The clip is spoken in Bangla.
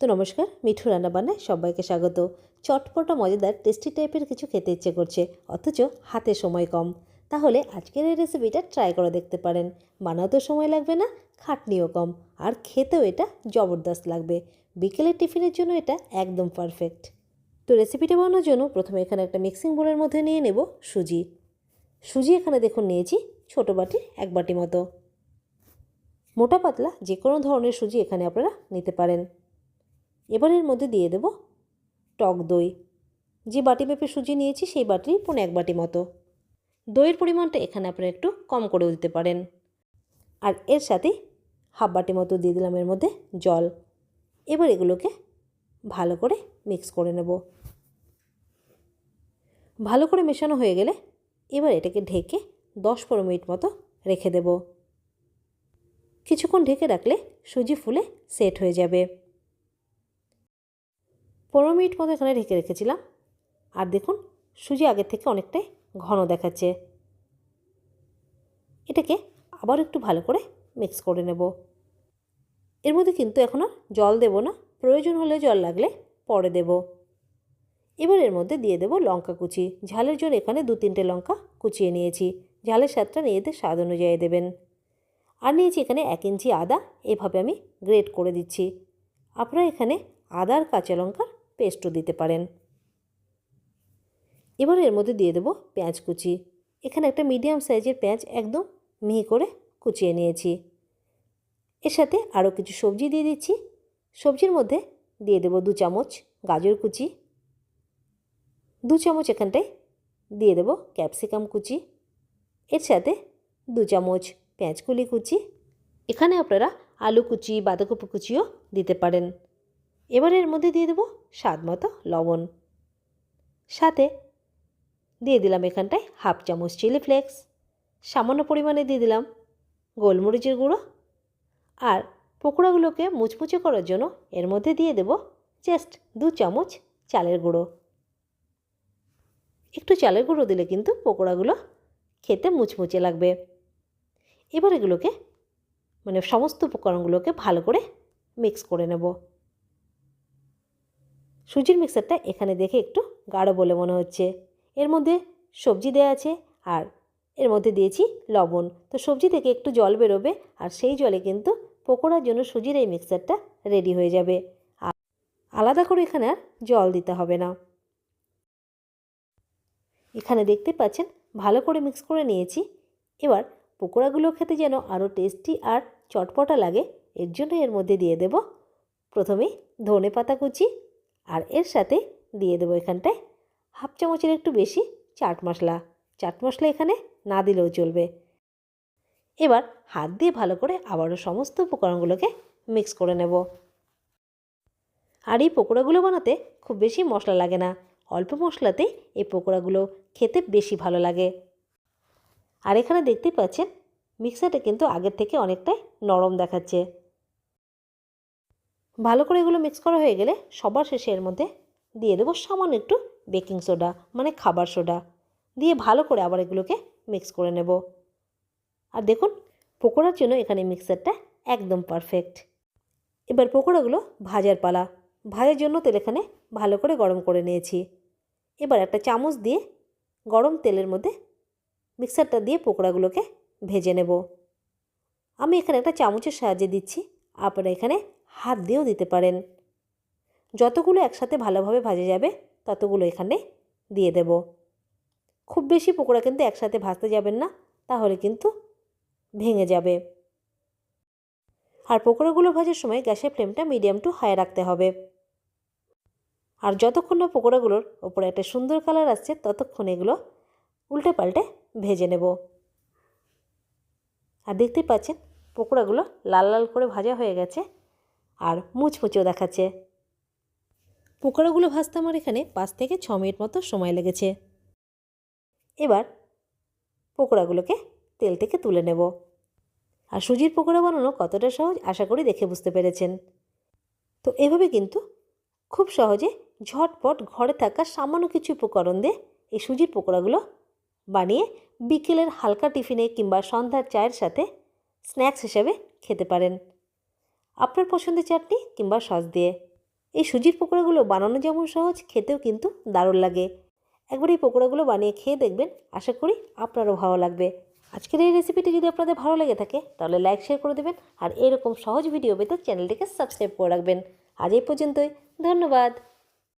তো নমস্কার, মিঠু রান্না রান্নাবান্নায় সবাইকে স্বাগত। চটপটা মজাদার টেস্টি টাইপের কিছু খেতে ইচ্ছে করছে, অথচ হাতে সময় কম। তাহলে আজকের এই রেসিপিটা ট্রাই করে দেখতে পারেন। বানাতেও সময় লাগবে না, খাটনিও কম। আর খেতেও এটা জবরদস্ত লাগবে। বিকেলের টিফিনের জন্য এটা একদম পারফেক্ট তো রেসিপিটা বানানোর জন্য প্রথমে এখানে একটা মিক্সিং বোলের মধ্যে নিয়ে নেব সুজি। সুজি এখানে দেখুন নিয়েছি ছোটো বাটির এক বাটি মতো। মোটা পাতলা যে কোনো ধরনের সুজি এখানে আপনারা নিতে পারেন। এবার এর মধ্যে দিয়ে দেব টক দই। যে বাটি মেপে সুজি নিয়েছি, সেই বাটির পনেরো এক বাটি মতো। দইয়ের পরিমাণটা এখানে আপনারা একটু কম করেও দিতে পারেন। আর এর সাথে হাফ বাটি মতো দিয়ে দিলাম এর মধ্যে জল। এবার এগুলোকে ভালো করে মিক্স করে নেব। ভালো করে মেশানো হয়ে গেলে এবার এটাকে ঢেকে দশ পনেরো মিনিট মতো রেখে দেব। কিছুক্ষণ ঢেকে রাখলে সুজি ফুলে সেট হয়ে যাবে। পনেরো মিনিট মতো এখানে ঢেকে রেখেছিলাম। আর দেখুন, সুজি আগের থেকে অনেকটাই ঘন দেখাচ্ছে। এটাকে আবার একটু ভালো করে মিক্স করে নেব। এর মধ্যে কিন্তু এখন আর জল দেব না। প্রয়োজন হলে জল লাগলে পরে দেব। এবার এর মধ্যে দিয়ে দেব লঙ্কা কুচি। ঝালের জন্য এখানে দু তিনটে লঙ্কা কুচিয়ে নিয়েছি। ঝালের স্বাদটা নিজেদের স্বাদ অনুযায়ী দেবেন। আর নিয়েছি এখানে এক ইঞ্চি আদা। এভাবে আমি গ্রেট করে দিচ্ছি। আপনারা এখানে আদার কাঁচা লঙ্কার পেস্টও দিতে পারেন। এবার এর মধ্যে দিয়ে দেবো পেঁয়াজ কুচি। এখানে একটা মিডিয়াম সাইজের পেঁয়াজ একদম মিহি করে কুচিয়ে নিয়েছি। এর সাথে আরও কিছু সবজি দিয়ে দিচ্ছি। সবজির মধ্যে দিয়ে দেবো দু চামচ গাজর কুচি। দু চামচ এখানটায় দিয়ে দেবো ক্যাপসিকাম কুচি। এর সাথে দু চামচ পেঁয়াজকুলি কুচি। এখানে আপনারা আলু কুচি, বাঁধাকপি কুচিও দিতে পারেন। এবার এর মধ্যে দিয়ে দেবো স্বাদ মতো লবণ। সাথে দিয়ে দিলাম এখানটায় হাফ চামচ চিলি ফ্লেক্স, সামান্য পরিমাণে দিয়ে দিলাম গোলমরিচের গুঁড়ো আর পকোড়াগুলোকে মুচমুচে করার জন্য এর মধ্যে দিয়ে দেব জাস্ট দু চামচ চালের গুঁড়ো। একটু চালের গুঁড়ো দিলে কিন্তু পকোড়াগুলো খেতে মুচমুচে লাগবে। এবার এগুলোকে মানে সমস্ত উপকরণগুলোকে ভালো করে মিক্স করে নেব। সুজির মিক্সারটা এখানে দেখে একটু গাঢ় বলে মনে হচ্ছে। এর মধ্যে সবজি দেওয়া আছে আর এর মধ্যে দিয়েছি লবণ। তো সবজি থেকে একটু জল বেরোবে আর সেই জলে কিন্তু পকোড়ার জন্য সুজির এই মিক্সারটা রেডি হয়ে যাবে। আর আলাদা করে এখানে আর জল দিতে হবে না। এখানে দেখতে পাচ্ছেন ভালো করে মিক্স করে নিয়েছি। এবার পকোড়াগুলো খেতে যেন আরও টেস্টি আর চটপটা লাগে, এর জন্য এর মধ্যে দিয়ে দেব প্রথমে ধনে পাতা কুচি আর এর সাথে দিয়ে দেবো এখানটায় হাফ চামচের একটু বেশি চাট মশলা। চাট মশলা এখানে না দিলেও চলবে। এবার হাত দিয়ে ভালো করে আবারও সমস্ত উপকরণগুলোকে মিক্স করে নেব। আর এই পকোড়াগুলো বানাতে খুব বেশি মশলা লাগে না। অল্প মশলাতেই এই পকোড়াগুলো খেতে বেশি ভালো লাগে। আর এখানে দেখতে পাচ্ছেন মিক্সারটা কিন্তু আগের থেকে অনেকটাই নরম দেখাচ্ছে। ভালো করে এগুলো মিক্স করা হয়ে গেলে সবার শেষে এর মধ্যে দিয়ে দেবো সামান্য একটু বেকিং সোডা মানে খাবার সোডা দিয়ে ভালো করে আবার এগুলোকে মিক্স করে নেব। আর দেখুন, পকোড়ার জন্য এখানে মিক্সারটা একদম পারফেক্ট এবার পকোড়াগুলো ভাজার পালা। ভাজার জন্য তেল এখানে ভালো করে গরম করে নিয়েছি। এবার একটা চামচ দিয়ে গরম তেলের মধ্যে মিক্সারটা দিয়ে পকোড়াগুলোকে ভেজে নেব। আমি এখানে একটা চামচের সাহায্যে দিচ্ছি। আপনারা এখানে হাত দিয়েও দিতে পারেন। যতগুলো একসাথে ভালোভাবে ভাজে যাবে, ততগুলো এখানে দিয়ে দেব। খুব বেশি পকোড়া কিন্তু একসাথে ভাজতে যাবেন না, তাহলে কিন্তু ভেঙে যাবে। আর পকোড়াগুলো ভাজার সময় গ্যাসের ফ্লেমটা মিডিয়াম টু হাই রাখতে হবে। আর যতক্ষণ না পকোড়াগুলোর ওপরে একটা সুন্দর কালার আসছে, ততক্ষণ এগুলো উল্টে পাল্টে ভেজে নেব। আর দেখতেই পাচ্ছেন, পকোড়াগুলো লাল লাল করে ভাজা হয়ে গেছে। আর মুচমুচেও দেখাচ্ছে। পকোড়াগুলো ভাজতে আমার এখানে পাঁচ থেকে ছ মিনিট মতো সময় লেগেছে। এবার পকোড়াগুলোকে তেল থেকে তুলে নেব। আর সুজির পকোড়া বানানো কতটা সহজ আশা করি দেখে বুঝতে পেরেছেন। তো এভাবে কিন্তু খুব সহজে ঝটপট ঘরে থাকা সামান্য কিছু উপকরণ দিয়ে এই সুজির পকোড়াগুলো বানিয়ে বিকেলের হালকা টিফিনে কিংবা সন্ধ্যার চায়ের সাথে স্ন্যাক্স হিসেবে খেতে পারেন। আপনার পছন্দের চাটনি কিংবা সস দিয়ে। এই সুজির পকোড়াগুলো বানানো যেমন সহজ, খেতেও কিন্তু দারুণ লাগে। একবার এই পকোড়াগুলো বানিয়ে খেয়ে দেখবেন, আশা করি আপনারও ভালো লাগবে। আজকের এই রেসিপিটি যদি আপনাদের ভালো লেগে থাকে, তাহলে লাইক শেয়ার করে দেবেন আর এরকম সহজ ভিডিও পেতে চ্যানেলটিকে সাবস্ক্রাইব করে রাখবেন। আজ এই পর্যন্তই, ধন্যবাদ।